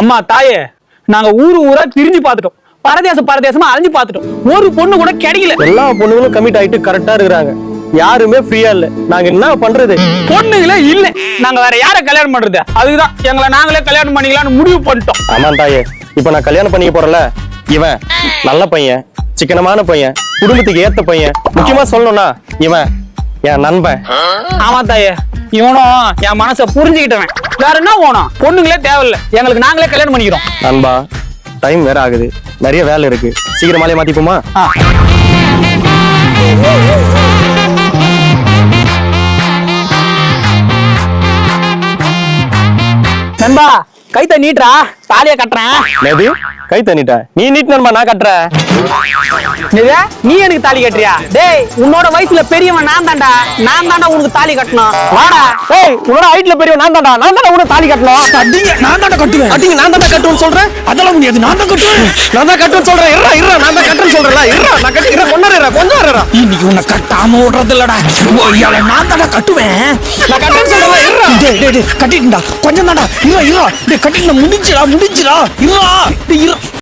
அம்மா தாயே நாங்க ஊரு ஊரா திரிஞ்சு பார்த்துட்டோம். பரதேசம் பரதேசமா அலைஞ்சு பார்த்துட்டோம். ஒரு பொண்ணு கூட கிடைக்கல. எல்லா பொண்ணுங்களும் கமிட் ஆயிட்டு கரெக்டா இருக்கிறாங்க. யாருமே ஃப்ரீயா இல்ல. நாங்க என்ன பண்றது? பொண்ணுங்களே இல்ல. நாங்க வேற யார கல்யாணம் பண்றது? அதுதான் எங்களை நாங்களே கல்யாணம் பண்ணிக்கலாம்னு முடிவு பண்ணிட்டோம். ஆமா தாயே. இப்ப நான் கல்யாணம் பண்ணிக்க போறல இவன் நல்ல பையன் சிக்கனமான பையன் குடும்பத்துக்கு ஏத்த பையன். முக்கியமா சொல்லணும்னா இவன் என் நண்பன். ஆமா தாயே. இவனும் என் மனசை புரிஞ்சுக்கிட்டவன். வேற என்ன போனோம் பொண்ணுங்களே தேவையில்ல. எங்களுக்கு நாங்களே கல்யாணம் பண்ணிக்கிறோம். நண்பா டைம் வேற ஆகுது. நிறைய வேலை இருக்கு. சீக்கிரமாலே மாத்திப்போமா? நண்பா கைத்த நீட்டுறா தாலிய கட்டுறேன். எது கை தண்ணிட்ட? நீ நீட் நண்பா நான் கட்டுறேன். என்னது? நீ எனக்கு தாலி கட்டுறியா? டேய் உன்னோட வயசுல பெரியவன் நான் தான்டா. நான் தான்டா உனக்கு தாலி கட்டணும். வாடா. ஏய் உன்னோட ஹைட்ல பெரிய நான் தான்டா. நான் தான்டா உனக்கு தாலி கட்டணும். அடிங்க நான் தானே கட்டுவேன். அடிங்க நான் தான்டா கட்டுவேன்னு சொல்றேன் அதெல்லாம் முடியாது. நான் தான் கட்டுவேன். நான் தான் கட்டுவேன்னு சொல்றேன். இருடா இருடா நான் தான் கட்டுறேன்னு சொல்றேன்ல இருடா நான் இருடா கொஞ்சம் இருடா இன்னைக்கு உன்னை கட்டாம விடுறது இல்லடா இயாள நான் தானே கட்டுவேன்? நான் கட்டுறேன்னு சொல்றேன்ல இருடா. டேய் டேய் டேய் கட்டிட்டுடா. கொஞ்சம் தான்டா. இருடா இருடா. டேய் கட்டிட்டு முடிஞ்சுடா முடிஞ்சுடா. இருடா. டேய்